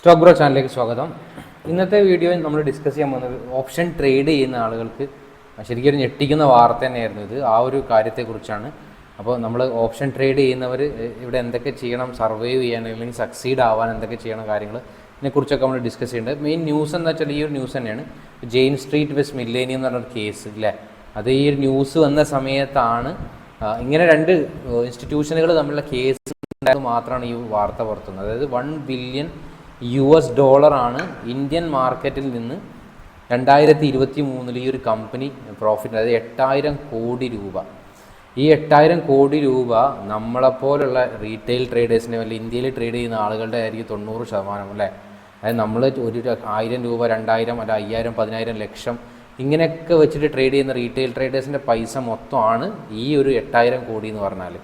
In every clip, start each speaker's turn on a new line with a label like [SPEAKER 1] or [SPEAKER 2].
[SPEAKER 1] Stock bro ചാനലിലേക്ക് സ്വാഗതം. ഇന്നത്തെ വീഡിയോയിൽ നമ്മൾ ഡിസ്കസ് ചെയ്യാൻ പോകുന്നത് ഓപ്ഷൻ ട്രേഡ് ചെയ്യുന്ന ആളുകൾക്ക് ശരിക്കും ഒരു ഞെട്ടിക്കുന്ന വാർത്ത തന്നെയായിരുന്നു ഇത്. ആ ഒരു കാര്യത്തെക്കുറിച്ചാണ്. അപ്പോൾ നമ്മൾ ഓപ്ഷൻ ട്രേഡ് ചെയ്യുന്നവർ ഇവിടെ എന്തൊക്കെ ചെയ്യണം സർവൈവ് ചെയ്യാൻ അല്ലെങ്കിൽ സക്സീഡ് ആവാൻ എന്തൊക്കെ ചെയ്യണം കാര്യങ്ങൾ ഇതിനെക്കുറിച്ചൊക്കെ നമ്മൾ ഡിസ്കസ് ചെയ്യുന്നുണ്ട്. മെയിൻ ന്യൂസ് എന്ന് വെച്ചാൽ ഈ ഒരു ന്യൂസ് തന്നെയാണ്. ജെയിൻ സ്ട്രീറ്റ് വെസ് മില്ലേനിയം എന്ന് പറഞ്ഞൊരു കേസ് ഇല്ലേ? അത് ഈ ഒരു ന്യൂസ് വന്ന സമയത്താണ് ഇങ്ങനെ രണ്ട് ഇൻസ്റ്റിറ്റ്യൂഷനുകൾ തമ്മിലുള്ള കേസ് മാത്രമാണ് ഈ വാർത്ത പുറത്തുന്നത്. അതായത് വൺ ബില്യൺ യു എസ് ഡോളറാണ് ഇന്ത്യൻ മാർക്കറ്റിൽ നിന്ന് രണ്ടായിരത്തി ഇരുപത്തി മൂന്നിൽ ഈ ഒരു കമ്പനി പ്രോഫിറ്റ് അതായത് എട്ടായിരം കോടി രൂപ. ഈ എട്ടായിരം കോടി രൂപ നമ്മളെപ്പോലുള്ള റീറ്റെയിൽ ട്രേഡേഴ്സിനെ അല്ലെങ്കിൽ ഇന്ത്യയിൽ ട്രേഡ് ചെയ്യുന്ന ആളുകളുടെ ആയിരിക്കും തൊണ്ണൂറ് ശതമാനം അല്ലേ? അതായത് നമ്മൾ ഒരു ആയിരം രൂപ രണ്ടായിരം അല്ല അയ്യായിരം പതിനായിരം ലക്ഷം ഇങ്ങനെയൊക്കെ വെച്ചിട്ട് ട്രേഡ് ചെയ്യുന്ന റീറ്റെയിൽ ട്രേഡേഴ്സിന്റെ പൈസ മൊത്തമാണ് ഈ ഒരു എട്ടായിരം കോടി എന്ന് പറഞ്ഞാൽ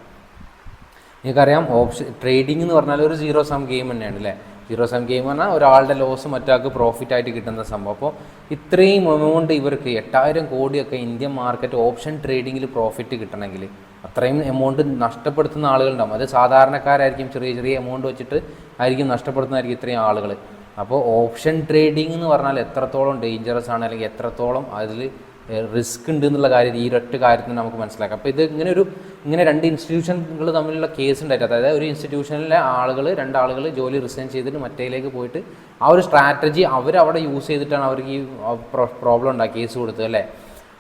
[SPEAKER 1] നിങ്ങൾക്കറിയാം ഓപ്ഷൻ ട്രേഡിംഗ് എന്ന് പറഞ്ഞാൽ ഒരു സീറോ സം ഗെയിം തന്നെയാണ് അല്ലേ? സീറോ സം ഗെയിം പറഞ്ഞാൽ ഒരാളുടെ ലോസ് മറ്റാൾക്ക് പ്രോഫിറ്റ് ആയിട്ട് കിട്ടുന്ന സംഭവം. അപ്പോൾ ഇത്രയും എമൗണ്ട് ഇവർക്ക് എട്ടായിരം കോടിയൊക്കെ ഇന്ത്യൻ മാർക്കറ്റ് ഓപ്ഷൻ ട്രേഡിങ്ങിൽ പ്രോഫിറ്റ് കിട്ടണമെങ്കിൽ അത്രയും എമൗണ്ട് നഷ്ടപ്പെടുത്തുന്ന ആളുകളുണ്ടാവും. അത് സാധാരണക്കാരായിരിക്കും ചെറിയ ചെറിയ എമൗണ്ട് വെച്ചിട്ട് ആയിരിക്കും നഷ്ടപ്പെടുത്തുന്നതായിരിക്കും ഇത്രയും ആളുകൾ അപ്പോൾ ഓപ്ഷൻ ട്രേഡിംഗ് എന്ന് പറഞ്ഞാൽ എത്രത്തോളം ഡേഞ്ചറസ് ആണ് അല്ലെങ്കിൽ എത്രത്തോളം അതിൽ റിസ്ക് ഉണ്ട് എന്നുള്ള കാര്യം ഈ ഒരൊറ്റ കാര്യത്തിൽ നമുക്ക് മനസ്സിലാക്കാം. അപ്പോൾ ഇത് ഇങ്ങനെ ഒരു ഇങ്ങനെ രണ്ട് ഇൻസ്റ്റിറ്റ്യൂഷനുകൾ തമ്മിലുള്ള കേസ് ഉണ്ടായിട്ട് അതായത് ഒരു ഇൻസ്റ്റിറ്റ്യൂഷനിലെ ആളുകൾ രണ്ടാളുകൾ ജോലി റിസൈൻ ചെയ്തിട്ട് മറ്റേലേക്ക് പോയിട്ട് ആ ഒരു സ്ട്രാറ്റജി അവർ അവിടെ യൂസ് ചെയ്തിട്ടാണ് അവർക്ക് ഈ പ്രോബ്ലം ഉണ്ടാക്കി കേസ് കൊടുത്തത് അല്ലേ?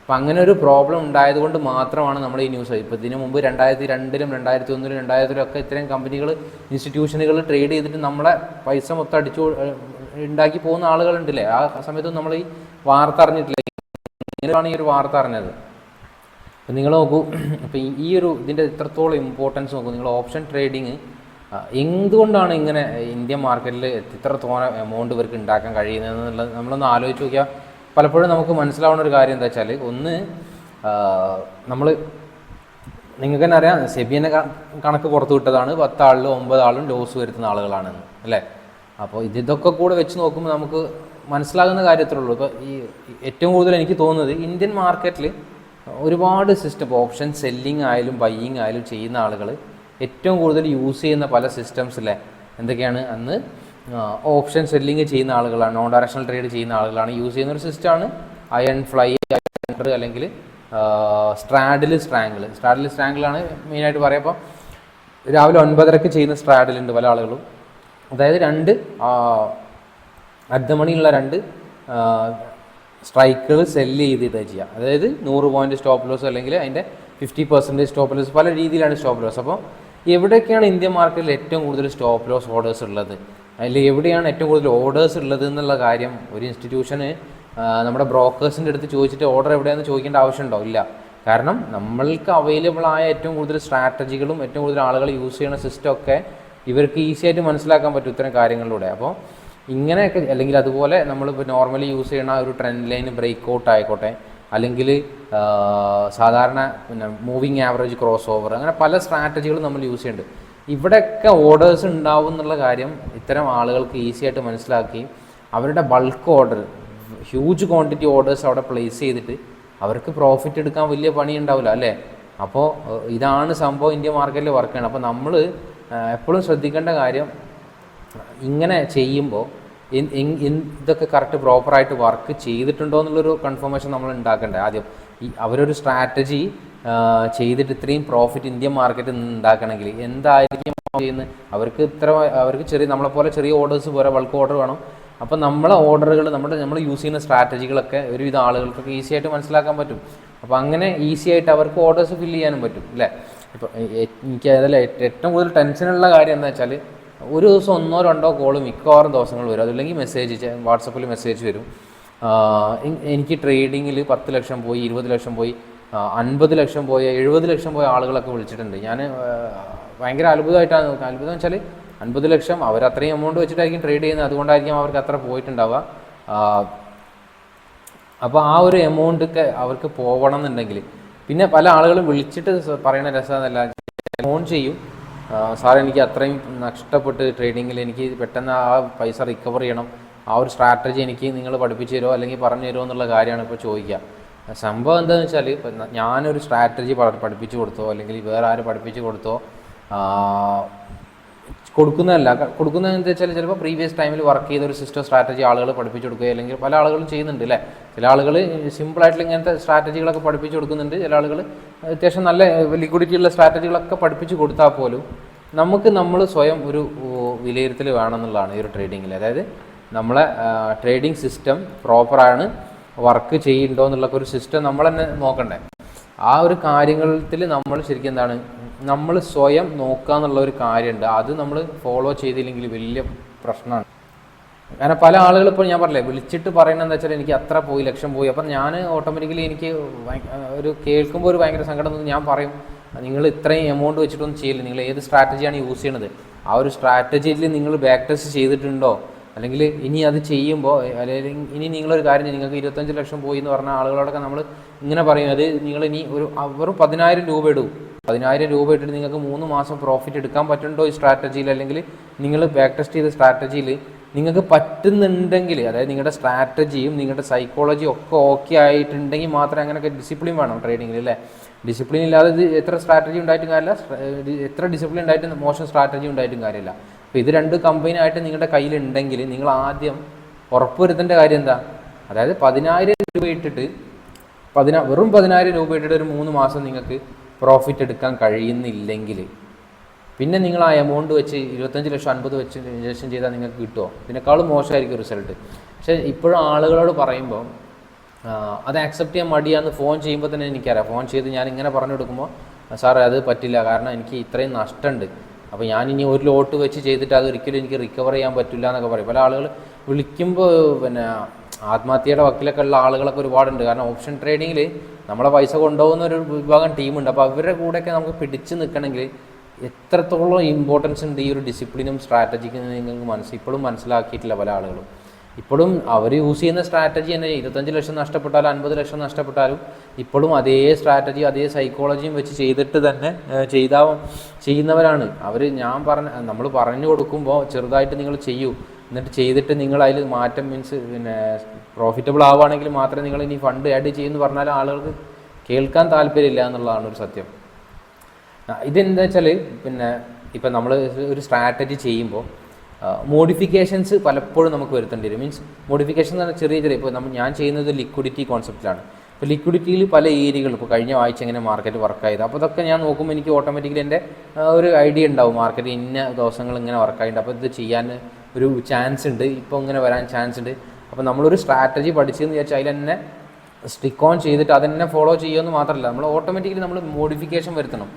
[SPEAKER 1] അപ്പം അങ്ങനെ ഒരു പ്രോബ്ലം ഉണ്ടായതുകൊണ്ട് മാത്രമാണ് നമ്മൾ ഈ ന്യൂസ് ഇപ്പോൾ ഇതിനു മുമ്പ് രണ്ടായിരത്തി രണ്ടിലും രണ്ടായിരത്തി ഒന്നിലും രണ്ടായിരത്തിലും ഒക്കെ ഇത്രയും കമ്പനികൾ ഇൻസ്റ്റിറ്റ്യൂഷനുകൾ ട്രേഡ് ചെയ്തിട്ട് നമ്മളെ പൈസ മൊത്തം അടിച്ചു ഉണ്ടാക്കി പോകുന്ന ആളുകളുണ്ടല്ലേ? ആ സമയത്തും നമ്മൾ ഈ വാർത്ത അറിഞ്ഞിട്ടില്ല. ഇങ്ങനെയാണ് ഈ ഒരു വാർത്ത അറിഞ്ഞത്. അപ്പം നിങ്ങൾ നോക്കൂ അപ്പം ഈ- ഒരു ഇതിന്റെ ഇത്രത്തോളം ഇമ്പോർട്ടൻസ് നോക്കൂ. നിങ്ങൾ ഓപ്ഷൻ ട്രേഡിങ് എന്തുകൊണ്ടാണ് ഇങ്ങനെ ഇന്ത്യൻ മാർക്കറ്റിൽ ഇത്രത്തോളം എമൗണ്ട് ഇവർക്ക് ഉണ്ടാക്കാൻ കഴിയുന്നതെന്നുള്ളത് നമ്മളൊന്ന് ആലോചിച്ച് നോക്കിയാൽ പലപ്പോഴും നമുക്ക് മനസ്സിലാവുന്ന ഒരു കാര്യം എന്താ വെച്ചാൽ ഒന്ന് നമ്മൾ നിങ്ങൾക്ക് തന്നെ അറിയാം സെബിയനെ കണക്ക് പുറത്തു വിട്ടതാണ് പത്താളിലും ഒമ്പതാളും ലോസ് വരുത്തുന്ന ആളുകളാണെന്ന് അല്ലേ? അപ്പോൾ ഇത് ഇതൊക്കെ കൂടെ വെച്ച് നോക്കുമ്പോൾ നമുക്ക് മനസ്സിലാകുന്ന കാര്യത്തിലുള്ളൂ. ഇപ്പോൾ ഈ ഏറ്റവും കൂടുതൽ എനിക്ക് തോന്നുന്നത് ഇന്ത്യൻ മാർക്കറ്റിൽ ഒരുപാട് സിസ്റ്റം ഓപ്ഷൻ സെല്ലിംഗ് ആയാലും ബയ്യിങ് ആയാലും ചെയ്യുന്ന ആളുകൾ ഏറ്റവും കൂടുതൽ യൂസ് ചെയ്യുന്ന പല സിസ്റ്റംസ് അല്ലേ എന്തൊക്കെയാണ്? അന്ന് ഓപ്ഷൻ സെല്ലിംഗ് ചെയ്യുന്ന ആളുകളാണ് നോൺ ഡയറക്ഷണൽ ട്രേഡ് ചെയ്യുന്ന ആളുകളാണ് യൂസ് ചെയ്യുന്ന ഒരു സിസ്റ്റമാണ് അയൺ ഫ്ലൈ അല്ലെങ്കിൽ സ്ട്രാഡിൽ സ്ട്രാങ്കിൾ സ്ട്രാഡിൽ സ്ട്രാങ്കിളാണ് മെയിനായിട്ട് പറയുമ്പോൾ രാവിലെ ഒൻപതരക്ക് ചെയ്യുന്ന സ്ട്രാഡിലുണ്ട് പല ആളുകളും. അതായത് രണ്ട് അർദ്ധമണിയുള്ള രണ്ട് സ്ട്രൈക്കുകൾ സെല്ല് ചെയ്തിട്ട് ചെയ്യുക അതായത് നൂറ് പോയിന്റ് സ്റ്റോപ്പ് ലോസ് അല്ലെങ്കിൽ അതിന്റെ ഫിഫ്റ്റി പെർസെന്റേജ് സ്റ്റോപ്പ് ലോസ് പല രീതിയിലാണ് സ്റ്റോപ്പ് ലോസ് അപ്പോൾ എവിടെയൊക്കെയാണ് ഇന്ത്യൻ മാർക്കറ്റിൽ ഏറ്റവും കൂടുതൽ സ്റ്റോപ്പ് ലോസ് ഓർഡേഴ്സ് ഉള്ളത്? അതിൽ എവിടെയാണ് ഏറ്റവും കൂടുതൽ ഓർഡേഴ്സ് ഉള്ളത് എന്നുള്ള കാര്യം ഒരു ഇൻസ്റ്റിറ്റ്യൂഷന് നമ്മുടെ ബ്രോക്കേഴ്സിന്റെ അടുത്ത് ചോദിച്ചിട്ട് ഓർഡർ എവിടെയാണെന്ന് ചോദിക്കേണ്ട ആവശ്യമുണ്ടോ? ഇല്ല. കാരണം നമ്മൾക്ക് അവൈലബിൾ ആയ ഏറ്റവും കൂടുതൽ സ്ട്രാറ്റജികളും ഏറ്റവും കൂടുതൽ ആളുകൾ യൂസ് ചെയ്യുന്ന സിസ്റ്റം ഒക്കെ ഇവർക്ക് ഈസി ആയിട്ട് മനസ്സിലാക്കാൻ പറ്റും ഇത്തരം കാര്യങ്ങളിലൂടെ. അപ്പോൾ ഇങ്ങനെയൊക്കെ അല്ലെങ്കിൽ അതുപോലെ നമ്മളിപ്പോൾ നോർമലി യൂസ് ചെയ്യുന്ന ഒരു ട്രെൻഡ് ലൈൻ ബ്രേക്ക് ഔട്ട് ആയിക്കോട്ടെ. അല്ലെങ്കിൽ സാധാരണ പിന്നെ മൂവിങ് ആവറേജ് ക്രോസ് ഓവർ അങ്ങനെ പല സ്ട്രാറ്റജികളും നമ്മൾ യൂസ് ചെയ്യുന്നുണ്ട്. ഇവിടെയൊക്കെ ഓർഡേഴ്സ് ഉണ്ടാവും എന്നുള്ള കാര്യം ഇത്തരം ആളുകൾക്ക് ഈസി ആയിട്ട് മനസ്സിലാക്കി. അവരുടെ bulk order huge quantity orders അവിടെ പ്ലേസ് ചെയ്തിട്ട് അവർക്ക് പ്രോഫിറ്റ് എടുക്കാൻ വലിയ പണി ഉണ്ടാവില്ല അല്ലേ? അപ്പോൾ ഇതാണ് സംഭവം ഇന്ത്യ മാർക്കറ്റിൽ വർക്ക് ചെയ്യണം അപ്പോൾ നമ്മൾ എപ്പോഴും ശ്രദ്ധിക്കേണ്ട കാര്യം ഇങ്ങനെ ചെയ്യുമ്പോൾ ഇതൊക്കെ കറക്റ്റ് പ്രോപ്പറായിട്ട് വർക്ക് ചെയ്തിട്ടുണ്ടോ എന്നുള്ളൊരു കൺഫർമേഷൻ നമ്മൾ ഉണ്ടാക്കേണ്ടത് ആദ്യം ഈ അവരൊരു സ്ട്രാറ്റജി ചെയ്തിട്ട് ഇത്രയും പ്രോഫിറ്റ് ഇന്ത്യൻ മാർക്കറ്റിൽ നിന്ന് ഉണ്ടാക്കണമെങ്കിൽ എന്തായിരിക്കും ചെയ്യുന്നത്? അവർക്ക് ഇത്ര അവർക്ക് ചെറിയ നമ്മളെപ്പോലെ ചെറിയ ഓർഡേഴ്സ് പോരാ ബൾക്ക് ഓർഡർ വേണം. അപ്പോൾ നമ്മളെ ഓർഡറുകൾ നമ്മുടെ നമ്മൾ യൂസ് ചെയ്യുന്ന സ്ട്രാറ്റജികളൊക്കെ ഒരുവിധ ആളുകൾക്കൊക്കെ ഈസി ആയിട്ട് മനസ്സിലാക്കാൻ പറ്റും. അപ്പോൾ അങ്ങനെ ഈസി ആയിട്ട് അവർക്ക് ഓർഡേഴ്സ് ഫില്ല് ചെയ്യാനും പറ്റും അല്ലേ? ഇപ്പോൾ എനിക്ക് അതിൽ ഏറ്റവും കൂടുതൽ ടെൻഷനുള്ള കാര്യം എന്താ വെച്ചാൽ ഒരു ദിവസം ഒന്നോ രണ്ടോ കോൾ മിക്കവാറും ദിവസങ്ങൾ വരും. അതല്ലെങ്കിൽ മെസ്സേജ് വാട്സപ്പിൽ മെസ്സേജ് വരും. എനിക്ക് ട്രേഡിങ്ങിൽ പത്ത് ലക്ഷം പോയി ഇരുപത് ലക്ഷം പോയി അൻപത് ലക്ഷം പോയ എഴുപത് ലക്ഷം പോയ ആളുകളൊക്കെ വിളിച്ചിട്ടുണ്ട്. ഞാൻ ഭയങ്കര അത്ഭുതമായിട്ടാണ് നോക്കുക അത്ഭുതം വെച്ചാൽ അൻപത് ലക്ഷം അവർ അത്രയും എമൗണ്ട് വെച്ചിട്ടായിരിക്കും ട്രേഡ് ചെയ്യുന്നത്. അതുകൊണ്ടായിരിക്കും അവർക്ക് അത്ര പോയിട്ടുണ്ടാവുക. അപ്പോൾ ആ ഒരു എമൗണ്ട് അവർക്ക് പോകണം എന്നുണ്ടെങ്കിൽ പിന്നെ പല ആളുകളും വിളിച്ചിട്ട് പറയുന്ന രസമെന്നല്ല ഫോൺ ചെയ്യും. സാർ എനിക്ക് അത്രയും നഷ്ടപ്പെട്ട് ട്രേഡിങ്ങിൽ എനിക്ക് പെട്ടെന്ന് ആ പൈസ റിക്കവർ ചെയ്യണം. ആ ഒരു സ്ട്രാറ്റജി എനിക്ക് നിങ്ങൾ പഠിപ്പിച്ചു തരുമോ അല്ലെങ്കിൽ പറഞ്ഞു തരുമോ എന്നുള്ള കാര്യമാണ് ഇപ്പോൾ ചോദിക്കുക. സംഭവം എന്താണെന്ന് വെച്ചാൽ ഇപ്പം ഞാനൊരു സ്ട്രാറ്റജി പഠിപ്പിച്ചു കൊടുത്തോ അല്ലെങ്കിൽ വേറെ ആര് പഠിപ്പിച്ചു കൊടുത്തോ കൊടുക്കുന്നതല്ല. കൊടുക്കുന്നതെന്ന് വെച്ചാൽ ചിലപ്പോൾ പ്രീവിയസ് ടൈമിൽ വർക്ക് ചെയ്ത ഒരു സിസ്റ്റം സ്ട്രാറ്റജി ആളുകൾ പഠിപ്പിച്ചു കൊടുക്കുക അല്ലെങ്കിൽ പല ആളുകളും ചെയ്യുന്നുണ്ട് അല്ലേ ചില ആളുകൾ സിമ്പിളായിട്ടുള്ള ഇങ്ങനത്തെ സ്ട്രാറ്റജികളൊക്കെ പഠിപ്പിച്ചു കൊടുക്കുന്നുണ്ട്. ചില ആളുകൾ അത്യാവശ്യം നല്ല ലിക്വിഡിറ്റി ഉള്ള സ്ട്രാറ്റജികളൊക്കെ പഠിപ്പിച്ചു കൊടുത്താൽ പോലും നമുക്ക് നമ്മൾ സ്വയം ഒരു വിലയിരുത്തൽ വേണമെന്നുള്ളതാണ് ഈ ഒരു ട്രേഡിങ്ങിൽ അതായത് നമ്മളെ ട്രേഡിംഗ് സിസ്റ്റം പ്രോപ്പറാണ് വർക്ക് ചെയ്യുന്നുണ്ടോ എന്നുള്ള ഒരു സിസ്റ്റം നമ്മൾ തന്നെ നോക്കണ്ടേ. ആ ഒരു കാര്യങ്ങളിൽ നമ്മൾ ശരിക്കും എന്താണ് നമ്മൾ സ്വയം നോക്കുക എന്നുള്ള ഒരു കാര്യമുണ്ട്. അത് നമ്മൾ ഫോളോ ചെയ്തില്ലെങ്കിൽ വലിയ പ്രശ്നമാണ്. കാരണം പല ആളുകൾ ഇപ്പോൾ ഞാൻ പറഞ്ഞില്ലേ വിളിച്ചിട്ട് എന്താ വെച്ചാൽ എനിക്ക് അത്ര പോയി ലക്ഷം പോയി. അപ്പം ഞാൻ ഓട്ടോമാറ്റിക്കലി എനിക്ക് ഒരു കേൾക്കുമ്പോൾ ഒരു ഭയങ്കര സങ്കടം എന്ന് ഞാൻ പറയും നിങ്ങൾ ഇത്രയും എമൗണ്ട് വെച്ചിട്ടൊന്നും ചെയ്യില്ല. നിങ്ങൾ ഏത് സ്ട്രാറ്റജിയാണ് യൂസ് ചെയ്യണത്? ആ ഒരു സ്ട്രാറ്റജിയിൽ നിങ്ങൾ ബാക്ക് ടെസ്റ്റ് ചെയ്തിട്ടുണ്ടോ? അല്ലെങ്കിൽ ഇനി അത് ചെയ്യുമ്പോൾ അല്ലെങ്കിൽ ഇനി നിങ്ങളൊരു കാര്യം നിങ്ങൾക്ക് ഇരുപത്തഞ്ച് ലക്ഷം പോയി എന്ന് പറഞ്ഞ ആളുകളോടൊക്കെ നമ്മൾ ഇങ്ങനെ പറയും. അത് നിങ്ങൾ ഇനി ഒരു വെറും പതിനായിരം രൂപ ഇടും. പതിനായിരം രൂപ ഇട്ടിട്ട് നിങ്ങൾക്ക് മൂന്ന് മാസം പ്രോഫിറ്റ് എടുക്കാൻ പറ്റുന്നുണ്ടോ ഈ സ്ട്രാറ്റജിയിൽ അല്ലെങ്കിൽ നിങ്ങൾ ബാക്ക് ടെസ്റ്റ് ചെയ്ത സ്ട്രാറ്റജിയിൽ നിങ്ങൾക്ക് പറ്റുന്നുണ്ടെങ്കിൽ അതായത് നിങ്ങളുടെ സ്ട്രാറ്റജിയും നിങ്ങളുടെ സൈക്കോളജിയും ഒക്കെ ഓക്കെ ആയിട്ടുണ്ടെങ്കിൽ മാത്രമേ അങ്ങനെയൊക്കെ ഡിസിപ്ലിൻ വേണം ട്രേഡിങ്ങിൽ അല്ലേ? ഡിസിപ്ലിൻ ഇല്ലാതെ എത്ര സ്ട്രാറ്റജി ഉണ്ടായിട്ടും കാര്യമില്ല. എത്ര ഡിസിപ്ലിൻ ഉണ്ടായിട്ടും മോശം സ്ട്രാറ്റജി ഉണ്ടായിട്ടും കാര്യമില്ല. അപ്പോൾ ഇത് രണ്ട് കമ്പനി ആയിട്ട് നിങ്ങളുടെ കയ്യിലുണ്ടെങ്കിൽ നിങ്ങൾ ആദ്യം ഉറപ്പുവരുത്തേണ്ട കാര്യം എന്താ? അതായത് പതിനായിരം രൂപ ഇട്ടിട്ട് പതിനാ വെറും പതിനായിരം രൂപ ഇട്ടിട്ട് ഒരു മൂന്ന് മാസം നിങ്ങൾക്ക് പ്രോഫിറ്റ് എടുക്കാൻ കഴിയുന്നില്ലെങ്കിൽ. പിന്നെ നിങ്ങൾ ആ എമൗണ്ട് വെച്ച് ഇരുപത്തഞ്ച് ലക്ഷം അൻപത് വെച്ച് ഇൻവെസ്റ്റ് ചെയ്താൽ നിങ്ങൾക്ക് കിട്ടുമോ ഇതിനേക്കാളും മോശമായിരിക്കും റിസൾട്ട് പക്ഷേ ഇപ്പോഴും ആളുകളോട് പറയുമ്പോൾ അത് ആക്സെപ്റ്റ് ചെയ്യാൻ മടിയാന്ന് ഫോൺ ചെയ്യുമ്പോൾ തന്നെ എനിക്കറിയാം. ഫോൺ ചെയ്ത് ഞാൻ ഇങ്ങനെ പറഞ്ഞു കൊടുക്കുമ്പോൾ സാറേ അത് പറ്റില്ല. കാരണം എനിക്ക് ഇത്രയും നഷ്ടമുണ്ട് അപ്പോൾ ഞാൻ ഇനി ഒരു ലോട്ട് വെച്ച് ചെയ്തിട്ട് അത് ഒരിക്കലും എനിക്ക് റിക്കവർ ചെയ്യാൻ പറ്റില്ല എന്നൊക്കെ പറയും. പല ആളുകൾ വിളിക്കുമ്പോൾ പിന്നെ ആത്മഹത്യയുടെ വക്കിലൊക്കെ ഉള്ള ആളുകളൊക്കെ ഒരുപാടുണ്ട്. കാരണം ഓപ്ഷൻ ട്രേഡിങ്ങിൽ നമ്മളെ പൈസ കൊണ്ടുപോകുന്ന ഒരു വിഭാഗം ടീമുണ്ട്. അപ്പോൾ അവരുടെ കൂടെയൊക്കെ നമുക്ക് പിടിച്ച് നിൽക്കണമെങ്കിൽ എത്രത്തോളം ഇമ്പോർട്ടൻസ് ഉണ്ട് ഈ ഒരു ഡിസിപ്ലിനും സ്ട്രാറ്റജിക്കും നിങ്ങൾക്ക് മനസ്സിൽ ഇപ്പോഴും മനസ്സിലാക്കിയിട്ടില്ല പല ആളുകളും. ഇപ്പോഴും അവർ യൂസ് ചെയ്യുന്ന സ്ട്രാറ്റജി തന്നെ. ഇരുപത്തഞ്ച് ലക്ഷം നഷ്ടപ്പെട്ടാലും അൻപത് ലക്ഷം നഷ്ടപ്പെട്ടാലും ഇപ്പോഴും അതേ സ്ട്രാറ്റജി അതേ സൈക്കോളജിയും വെച്ച് ചെയ്തിട്ട് തന്നെ ചെയ്താ ചെയ്യുന്നവരാണ്. അവർ ഞാൻ പറഞ്ഞ നമ്മൾ പറഞ്ഞു കൊടുക്കുമ്പോൾ ചെറുതായിട്ട് നിങ്ങൾ ചെയ്യൂ. എന്നിട്ട് ചെയ്തിട്ട് നിങ്ങൾ അതിൽ മാറ്റം മീൻസ് പിന്നെ പ്രോഫിറ്റബിൾ ആവുകയാണെങ്കിൽ മാത്രമേ നിങ്ങൾ ഇനി ഫണ്ട് ആഡ് ചെയ്യുമെന്ന് പറഞ്ഞാൽ ആളുകൾക്ക് കേൾക്കാൻ താല്പര്യമില്ല എന്നുള്ളതാണ് ഒരു സത്യം. ഇതെന്താ വെച്ചാൽ പിന്നെ ഇപ്പം നമ്മൾ ഒരു സ്ട്രാറ്റജി ചെയ്യുമ്പോൾ മോഡിഫിക്കേഷൻസ് പലപ്പോഴും നമുക്ക് വരുത്തേണ്ടി വരും. മീൻസ് മോഡിഫിക്കേഷൻ എന്ന് പറഞ്ഞാൽ ചെറിയ ചെറിയ ഇപ്പോൾ നമ്മൾ ഞാൻ ചെയ്യുന്നത് ലിക്വിഡിറ്റി കോൺസെപ്റ്റിലാണ് ഇപ്പോൾ ലിക്വിഡിറ്റിയിൽ പല ഏരിയകൾ ഇപ്പോൾ കഴിഞ്ഞ ആഴ്ച എങ്ങനെ മാർക്കറ്റ് വർക്ക് ആയത്. അപ്പോൾ അതൊക്കെ ഞാൻ നോക്കുമ്പോൾ എനിക്ക് ഓട്ടോമാറ്റിക്കലി എന്റെ ഒരു ഐഡിയ ഉണ്ടാവും മാർക്കറ്റ് ഇന്ന ദിവസങ്ങൾ ഇങ്ങനെ വർക്ക് ആയിട്ടുണ്ട് അപ്പോൾ ഇത് ചെയ്യാൻ ഒരു ചാൻസ് ഉണ്ട് ഇപ്പോൾ ഇങ്ങനെ വരാൻ ചാൻസ് ഉണ്ട് അപ്പോൾ നമ്മളൊരു സ്ട്രാറ്റജി പഠിച്ചെന്ന് വിചാരിച്ചാൽ അതിൽ തന്നെ സ്റ്റിക്ക് ഓൺ ചെയ്തിട്ട് അതന്നെ ഫോളോ ചെയ്യുമെന്ന് മാത്രമല്ല നമ്മൾ ഓട്ടോമാറ്റിക്കലി നമ്മൾ മോഡിഫിക്കേഷൻ വരുത്തണം.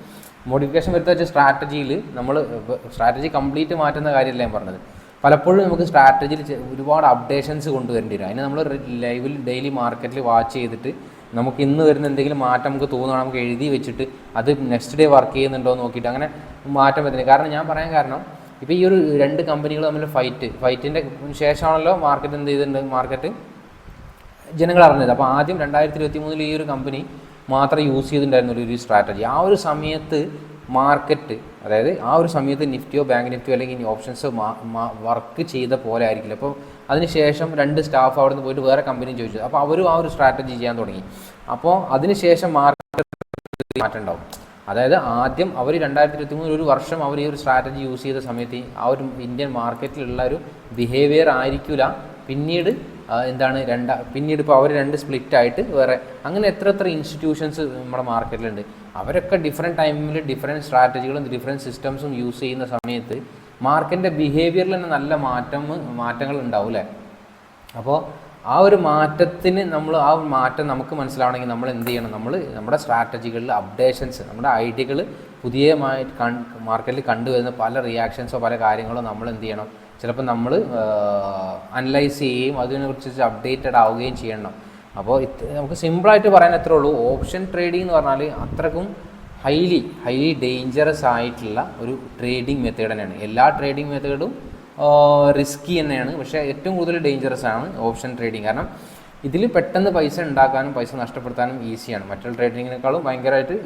[SPEAKER 1] മോഡിഫിക്കേഷൻ വരുത്ത വെച്ച സ്ട്രാറ്റജിയിൽ നമ്മൾ സ്ട്രാറ്റജി കംപ്ലീറ്റ് മാറ്റുന്ന കാര്യമല്ല ഞാൻ പറഞ്ഞത്? പലപ്പോഴും നമുക്ക് സ്ട്രാറ്റജിയിൽ ഒരുപാട് അപ്ഡേഷൻസ് കൊണ്ടുവരേണ്ടി വരും. അതിന് നമ്മൾ ലൈവിൽ ഡെയിലി മാർക്കറ്റിൽ വാച്ച് ചെയ്തിട്ട് നമുക്ക് ഇന്ന് വരുന്ന എന്തെങ്കിലും മാറ്റം നമുക്ക് തോന്നുകയാണ് നമുക്ക് എഴുതി വെച്ചിട്ട് അത് നെക്സ്റ്റ് ഡേ വർക്ക് ചെയ്യുന്നുണ്ടോ നോക്കിയിട്ട് അങ്ങനെ മാറ്റം വരുന്നില്ല. കാരണം ഞാൻ പറയാൻ കാരണം ഇപ്പോൾ ഈ ഒരു രണ്ട് കമ്പനികൾ തമ്മിൽ ഫൈറ്റ് ഫൈറ്റിന്റെ ശേഷമാണല്ലോ മാർക്കറ്റ് എന്ത് ചെയ്തിട്ടുണ്ട്? മാർക്കറ്റ് ജനങ്ങൾ അറിഞ്ഞത്. അപ്പോൾ ആദ്യം രണ്ടായിരത്തി ഇരുപത്തി മൂന്നിൽ ഈ ഒരു കമ്പനി മാത്രം യൂസ് ചെയ്തിട്ടുണ്ടായിരുന്ന ഒരു സ്ട്രാറ്റജി ആ ഒരു സമയത്ത് മാർക്കറ്റ് അതായത് ആ ഒരു സമയത്ത് നിഫ്റ്റിയോ ബാങ്ക് നിഫ്റ്റിയോ അല്ലെങ്കിൽ ഇനി ഓപ്ഷൻസ് വർക്ക് ചെയ്ത പോലെ ആയിരിക്കില്ല. അപ്പോൾ അതിനുശേഷം രണ്ട് സ്റ്റാഫ് അവിടെ നിന്ന് പോയിട്ട് വേറെ കമ്പനി ചോദിച്ചു. അപ്പോൾ അവരും ആ ഒരു സ്ട്രാറ്റജി ചെയ്യാൻ തുടങ്ങി. അപ്പോൾ അതിനുശേഷം മാർക്കറ്റ് മാറ്റം ഉണ്ടാവും അതായത് ആദ്യം അവർ രണ്ടായിരത്തി ഇരുപത്തി മൂന്ന് ഒരു വർഷം അവർ ഈ ഒരു സ്ട്രാറ്റജി യൂസ് ചെയ്ത സമയത്ത് ആ ഒരു ഇന്ത്യൻ മാർക്കറ്റിലുള്ള ഒരു ബിഹേവിയർ ആയിരിക്കില്ല പിന്നീട് എന്താണ് രണ്ട പിന്നീട് ഇപ്പോൾ അവർ രണ്ട് സ്പ്ലിറ്റ് ആയിട്ട് വേറെ അങ്ങനെ എത്ര എത്ര ഇൻസ്റ്റിറ്റ്യൂഷൻസ് നമ്മുടെ മാർക്കറ്റിലുണ്ട് അവരൊക്കെ ഡിഫറെന്റ് ടൈമിൽ ഡിഫറെന്റ് സ്ട്രാറ്റജികളും ഡിഫറെന്റ് സിസ്റ്റംസും യൂസ് ചെയ്യുന്ന സമയത്ത് മാർക്കറ്റിന്റെ ബിഹേവിയറിൽ തന്നെ നല്ല മാറ്റം മാറ്റങ്ങൾ ഉണ്ടാവും അല്ലേ അപ്പോൾ ആ ഒരു മാറ്റത്തിന് നമ്മൾ ആ മാറ്റം നമുക്ക് മനസ്സിലാവണമെങ്കിൽ നമ്മൾ എന്ത് ചെയ്യണം? നമ്മൾ നമ്മുടെ സ്ട്രാറ്റജികളിൽ അപ്ഡേഷൻസ് നമ്മുടെ ഐഡിയകൾ പുതിയമായി മാർക്കറ്റിൽ കണ്ടുവരുന്ന പല റിയാക്ഷൻസോ പല കാര്യങ്ങളോ നമ്മൾ എന്ത് ചെയ്യണം? ചിലപ്പോൾ നമ്മൾ അനലൈസ് ചെയ്യുകയും അതിനെക്കുറിച്ച് അപ്ഡേറ്റഡ് ആവുകയും ചെയ്യണം. അപ്പോൾ നമുക്ക് സിമ്പിളായിട്ട് പറയാൻ എത്രേ ഉള്ളൂ. ഓപ്ഷൻ ട്രേഡിംഗ് എന്ന് പറഞ്ഞാൽ അത്രക്കും ഹൈലി ഹൈലി ഡേഞ്ചറസ് ആയിട്ടുള്ള ഒരു ട്രേഡിംഗ് മെത്തേഡ് തന്നെയാണ്. എല്ലാ ട്രേഡിംഗ് മെത്തേഡും റിസ്കി തന്നെയാണ്. പക്ഷേ ഏറ്റവും കൂടുതൽ ഡേഞ്ചറസ് ആണ് ഓപ്ഷൻ ട്രേഡിംഗ് കാരണം ഇതിൽ പെട്ടെന്ന് പൈസ ഉണ്ടാക്കാനും പൈസ നഷ്ടപ്പെടുത്താനും ഈസിയാണ് മറ്റുള്ള ട്രേഡിങ്ങിനേക്കാളും ഭയങ്കരമായിട്ട്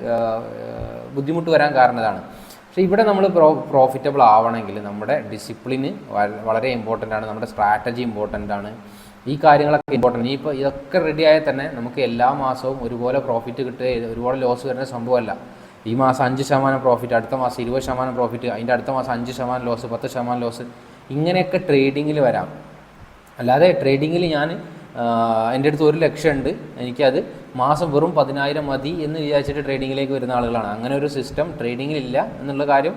[SPEAKER 1] ബുദ്ധിമുട്ട് വരാൻ കാരണം പക്ഷേ ഇവിടെ നമ്മൾ പ്രോ പ്രോഫിറ്റബിൾ ആവണമെങ്കിൽ നമ്മുടെ ഡിസിപ്ലിന് വളരെ ഇമ്പോർട്ടന്റ് ആണ്. നമ്മുടെ സ്ട്രാറ്റജി ഇമ്പോർട്ടന്റ് ആണ്. ഈ കാര്യങ്ങളൊക്കെ ഇമ്പോർട്ടന്റ് ഇപ്പോൾ ഇതൊക്കെ റെഡി ആയാൽ തന്നെ നമുക്ക് എല്ലാ മാസവും ഒരുപോലെ പ്രോഫിറ്റ് കിട്ടുക. ഒരുപാട് ലോസ് വരുന്ന സംഭവമല്ല. ഈ മാസം അഞ്ച് ശതമാനം പ്രോഫിറ്റ് അടുത്ത മാസം ഇരുപത് ശതമാനം പ്രോഫിറ്റ് അതിന്റെ അടുത്ത മാസം അഞ്ച് ശതമാനം ലോസ് പത്ത് ശതമാനം ലോസ് ഇങ്ങനെയൊക്കെ ട്രേഡിങ്ങിൽ വരാം. അല്ലാതെ ട്രേഡിങ്ങിൽ ഞാൻ എന്റെ അടുത്ത് ഒരു ലക്ഷം ഉണ്ട് എനിക്കത് മാസം വെറും പതിനായിരം മതി എന്ന് വിചാരിച്ചിട്ട് ട്രേഡിങ്ങിലേക്ക് വരുന്ന ആളുകളാണ്. അങ്ങനെ ഒരു സിസ്റ്റം ട്രേഡിങ്ങിലില്ല എന്നുള്ള കാര്യം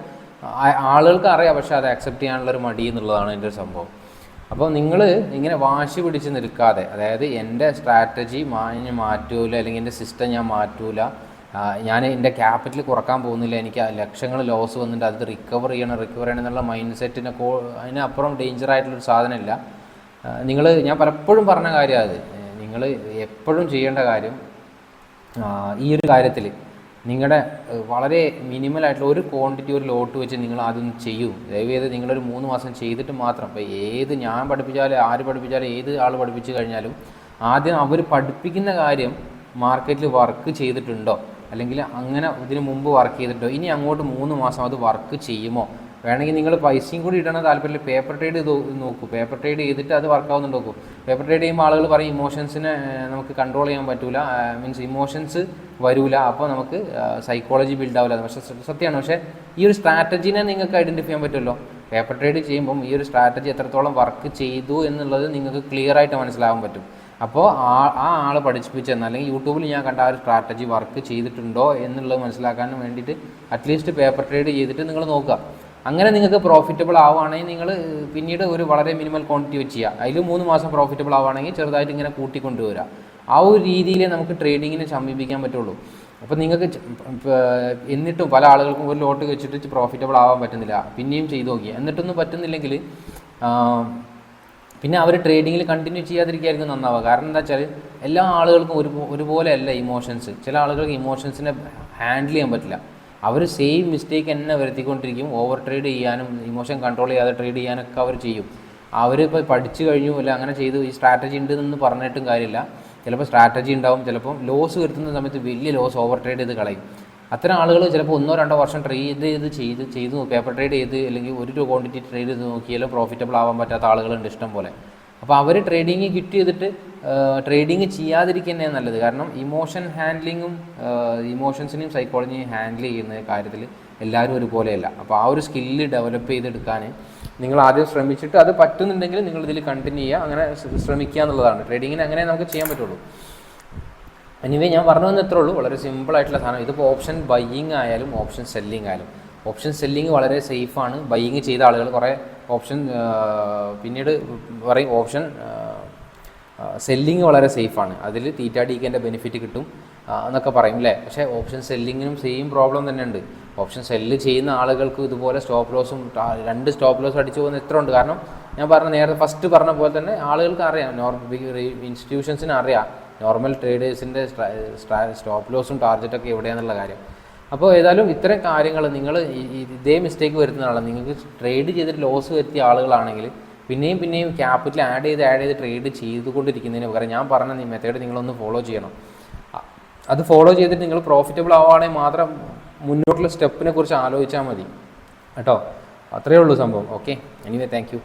[SPEAKER 1] ആളുകൾക്ക് അറിയാം. പക്ഷേ അത് അക്സെപ്റ്റ് ചെയ്യാനുള്ള ഒരു മടി എന്നുള്ളതാണ് എന്റെ ഒരു സംഭവം. അപ്പോൾ നിങ്ങൾ ഇങ്ങനെ വാശി പിടിച്ച് നിൽക്കാതെ അതായത് എന്റെ സ്ട്രാറ്റജി ഞാൻ മാറ്റൂല അല്ലെങ്കിൽ എന്റെ സിസ്റ്റം ഞാൻ മാറ്റൂല ഞാൻ എന്റെ ക്യാപിറ്റൽ കുറയ്ക്കാൻ പോകുന്നില്ല എനിക്ക് ലക്ഷങ്ങൾ ലോസ് വന്നിട്ട് അത് റിക്കവർ ചെയ്യണം റിക്കവർ ചെയ്യണം എന്നുള്ള മൈൻഡ് സെറ്റിനെ കോ അതിനപ്പുറം ഡേഞ്ചർ ആയിട്ടുള്ളൊരു സാധനമില്ല. നിങ്ങൾ ഞാൻ പലപ്പോഴും പറഞ്ഞ കാര്യം അത്. നിങ്ങൾ എപ്പോഴും ചെയ്യേണ്ട കാര്യം ഈ ഒരു കാര്യത്തിൽ നിങ്ങളുടെ വളരെ മിനിമൽ ആയിട്ടുള്ള ഒരു ക്വാണ്ടിറ്റി ഒരു ലോട്ട് വെച്ച് നിങ്ങൾ ആദ്യം ചെയ്യൂ. ദയവേത് നിങ്ങളൊരു മൂന്ന് മാസം ചെയ്തിട്ട് മാത്രം. ഇപ്പോൾ ഏത് ഞാൻ പഠിപ്പിച്ചാലും ആര് പഠിപ്പിച്ചാലും ഏത് ആൾ പഠിപ്പിച്ചു കഴിഞ്ഞാലും ആദ്യം അവർ പഠിപ്പിക്കുന്ന കാര്യം മാർക്കറ്റിൽ വർക്ക് ചെയ്തിട്ടുണ്ടോ? അല്ലെങ്കിൽ അങ്ങനെ ഇതിന് മുമ്പ് വർക്ക് ചെയ്തിട്ടുണ്ടോ? ഇനി അങ്ങോട്ട് മൂന്ന് മാസം അത് വർക്ക് ചെയ്യുമോ? വേണമെങ്കിൽ നിങ്ങൾ പൈസയും കൂടി ഇടണ താല്പര്യമില്ല. പേപ്പർ ട്രേഡ് നോക്കൂ. പേപ്പർ ട്രേഡ് ചെയ്തിട്ട് അത് വർക്കാവുന്നുണ്ട് നോക്കൂ. പേപ്പർ ട്രേഡ് ചെയ്യുമ്പോൾ ആളുകൾ പറയും ഇമോഷൻസിനെ നമുക്ക് കൺട്രോൾ ചെയ്യാൻ പറ്റൂല. മീൻസ് ഇമോഷൻസ് വരൂല. അപ്പോൾ നമുക്ക് സൈക്കോളജി ബിൽഡ് ആവില്ല. പക്ഷേ സത്യമാണ്. പക്ഷേ ഈ ഒരു സ്ട്രാറ്റജീനെ നിങ്ങൾക്ക് ഐഡന്റിഫൈ ചെയ്യാൻ പറ്റുമല്ലോ? പേപ്പർ ട്രേഡ് ചെയ്യുമ്പം ഈ ഒരു സ്ട്രാറ്റജി എത്രത്തോളം വർക്ക് ചെയ്തു എന്നുള്ളത് നിങ്ങൾക്ക് ക്ലിയർ ആയിട്ട് മനസ്സിലാവാൻ പറ്റും. അപ്പോൾ ആ ആ ആൾ പഠിപ്പിച്ചെന്ന് അല്ലെങ്കിൽ യൂട്യൂബിൽ ഞാൻ കണ്ട ആ ഒരു സ്ട്രാറ്റജി വർക്ക് ചെയ്തിട്ടുണ്ടോ എന്നുള്ളത് മനസ്സിലാക്കാൻ വേണ്ടിയിട്ട് അറ്റ്ലീസ്റ്റ് പേപ്പർ ട്രേഡ് ചെയ്തിട്ട് നിങ്ങൾ നോക്കുക. അങ്ങനെ നിങ്ങൾക്ക് പ്രോഫിറ്റബിൾ ആവുകയാണെങ്കിൽ നിങ്ങൾ പിന്നീട് ഒരു വളരെ മിനിമൽ ക്വാണ്ടിറ്റി വെച്ച് ചെയ്യുക. അതിൽ മൂന്ന് മാസം പ്രോഫിറ്റബിൾ ആവുകയാണെങ്കിൽ ചെറുതായിട്ട് ഇങ്ങനെ കൂട്ടിക്കൊണ്ടുവരിക. ആ ഒരു രീതിയിൽ നമുക്ക് ട്രേഡിങ്ങിനെ സമീപിക്കാൻ പറ്റുള്ളൂ. അപ്പോൾ നിങ്ങൾക്ക് എന്നിട്ടും പല ആളുകൾക്കും ഒരു ലോട്ട് വെച്ചിട്ട് പ്രോഫിറ്റബിൾ ആവാൻ പറ്റുന്നില്ല. പിന്നെയും ചെയ്തു നോക്കി എന്നിട്ടൊന്നും പറ്റുന്നില്ലെങ്കിൽ പിന്നെ അവർ ട്രേഡിങ്ങിൽ കണ്ടിന്യൂ ചെയ്യാതിരിക്കുകയായിരിക്കും നന്നാവുക. കാരണം എന്താ വെച്ചാൽ എല്ലാ ആളുകൾക്കും ഒരു ഒരുപോലെ അല്ല ഇമോഷൻസ് ചില ആളുകൾക്ക് ഇമോഷൻസിനെ ഹാൻഡിൽ ചെയ്യാൻ പറ്റില്ല. അവർ സെയിം മിസ്റ്റേക്ക് തന്നെ വരുത്തിക്കൊണ്ടിരിക്കും. ഓവർ ട്രേഡ് ചെയ്യാനും ഇമോഷൻ കൺട്രോൾ ചെയ്യാതെ ട്രേഡ് ചെയ്യാനൊക്കെ അവർ ചെയ്യും. അവരിപ്പോൾ പഠിച്ചു കഴിഞ്ഞു അല്ല അങ്ങനെ ചെയ്തു ഈ സ്ട്രാറ്റജി ഉണ്ട് എന്ന് പറഞ്ഞിട്ടും കാര്യമില്ല. ചിലപ്പോൾ സ്ട്രാറ്റജി ഉണ്ടാവും ചിലപ്പോൾ ലോസ് വരുത്തുന്ന സമയത്ത് വലിയ ലോസ് ഓവർ ട്രേഡ് ചെയ്ത് കളയും. അത്തരം ആളുകൾ ചിലപ്പോൾ ഒന്നോ രണ്ടോ വർഷം ട്രേഡ് ചെയ്ത് ചെയ്ത് ചെയ്തു പേപ്പർ ട്രേഡ് ചെയ്ത് അല്ലെങ്കിൽ ഒരു ക്വാണ്ടിറ്റി ട്രേഡ് ചെയ്ത് നോക്കിയാലും പ്രോഫിറ്റബിൾ ആവാൻ പറ്റാത്ത ആളുകളുണ്ട് ഇഷ്ടം പോലെ. അപ്പോൾ അവർ ട്രേഡിങ് ക്വിറ്റ് ചെയ്തിട്ട് ട്രേഡിങ് ചെയ്യാതിരിക്കുന്നതാണ് നല്ലത്. കാരണം ഇമോഷൻ ഹാൻഡ്ലിങ്ങും ഇമോഷൻസിനെയും സൈക്കോളജിയും ഹാൻഡിൽ ചെയ്യുന്ന കാര്യത്തിൽ എല്ലാവരും ഒരുപോലെയല്ല. അപ്പോൾ ആ ഒരു സ്കില്ല് ഡെവലപ്പ് ചെയ്തെടുക്കാൻ നിങ്ങൾ ആദ്യം ശ്രമിച്ചിട്ട് അത് പറ്റുന്നുണ്ടെങ്കിൽ നിങ്ങൾ ഇതിൽ കണ്ടിന്യൂ ചെയ്യുക. അങ്ങനെ ശ്രമിക്കുക എന്നുള്ളതാണ്. ട്രേഡിങ്ങിന് അങ്ങനെ നമുക്ക് ചെയ്യാൻ പറ്റുള്ളൂ. എനിവേ ഞാൻ പറഞ്ഞു വന്നത്രേ ഉള്ളൂ. വളരെ സിമ്പിൾ ആയിട്ടുള്ള സാധനം. ഇതിപ്പോൾ ഓപ്ഷൻ ബയ്യിങ് ആയാലും ഓപ്ഷൻ സെല്ലിംഗ് ആയാലും. ഓപ്ഷൻ സെല്ലിങ് വളരെ സേഫാണ്. ബൈയിങ് ചെയ്ത ആളുകൾ കുറേ ഓപ്ഷൻ പിന്നീട് പറയും ഓപ്ഷൻ സെല്ലിങ് വളരെ സേഫാണ്. അതിൽ തീറ്റ ഡിക്കേന്റെ ബെനിഫിറ്റ് കിട്ടും എന്നൊക്കെ പറയും അല്ലേ പക്ഷേ ഓപ്ഷൻ സെല്ലിങ്ങിനും സെയിം പ്രോബ്ലം തന്നെ ഉണ്ട് ഓപ്ഷൻ സെല്ല് ചെയ്യുന്ന ആളുകൾക്ക് ഇതുപോലെ സ്റ്റോപ്പ് ലോസും രണ്ട് സ്റ്റോപ്പ് ലോസ് അടിച്ചു പോകുന്ന എത്ര ഉണ്ട്. കാരണം ഞാൻ പറഞ്ഞ നേരത്തെ ഫസ്റ്റ് പറഞ്ഞ പോലെ തന്നെ ആളുകൾക്ക് അറിയാം. നോർമൽ ഇൻസ്റ്റിറ്റ്യൂഷൻസിന് അറിയാം. നോർമൽ ട്രേഡേഴ്സിന്റെ സ്റ്റോപ്പ് ലോസും ടാർഗറ്റൊക്കെ എവിടെയാണെന്നുള്ള കാര്യം. അപ്പോൾ ഏതായാലും ഇത്തരം കാര്യങ്ങൾ നിങ്ങൾ ഇതേ മിസ്റ്റേക്ക് വരുത്തുന്ന ആളാണ്. നിങ്ങൾക്ക് ട്രേഡ് ചെയ്തിട്ട് ലോസ് വരുത്തിയ ആളുകളാണെങ്കിൽ പിന്നെയും പിന്നെയും ക്യാപിറ്റൽ ആഡ് ചെയ്ത് ആഡ് ചെയ്ത് ട്രേഡ് ചെയ്തുകൊണ്ടിരിക്കുന്നതിന് പകരം ഞാൻ പറഞ്ഞ മെത്തേഡ് നിങ്ങളൊന്ന് ഫോളോ ചെയ്യണം. അത് ഫോളോ ചെയ്തിട്ട് നിങ്ങൾ പ്രോഫിറ്റബിൾ ആവുകയാണെങ്കിൽ മാത്രം മുന്നോട്ടുള്ള സ്റ്റെപ്പിനെ കുറിച്ച് ആലോചിച്ചാൽ മതി. കേട്ടോ? അത്രയേ ഉള്ളൂ സംഭവം. Okay anyway thank you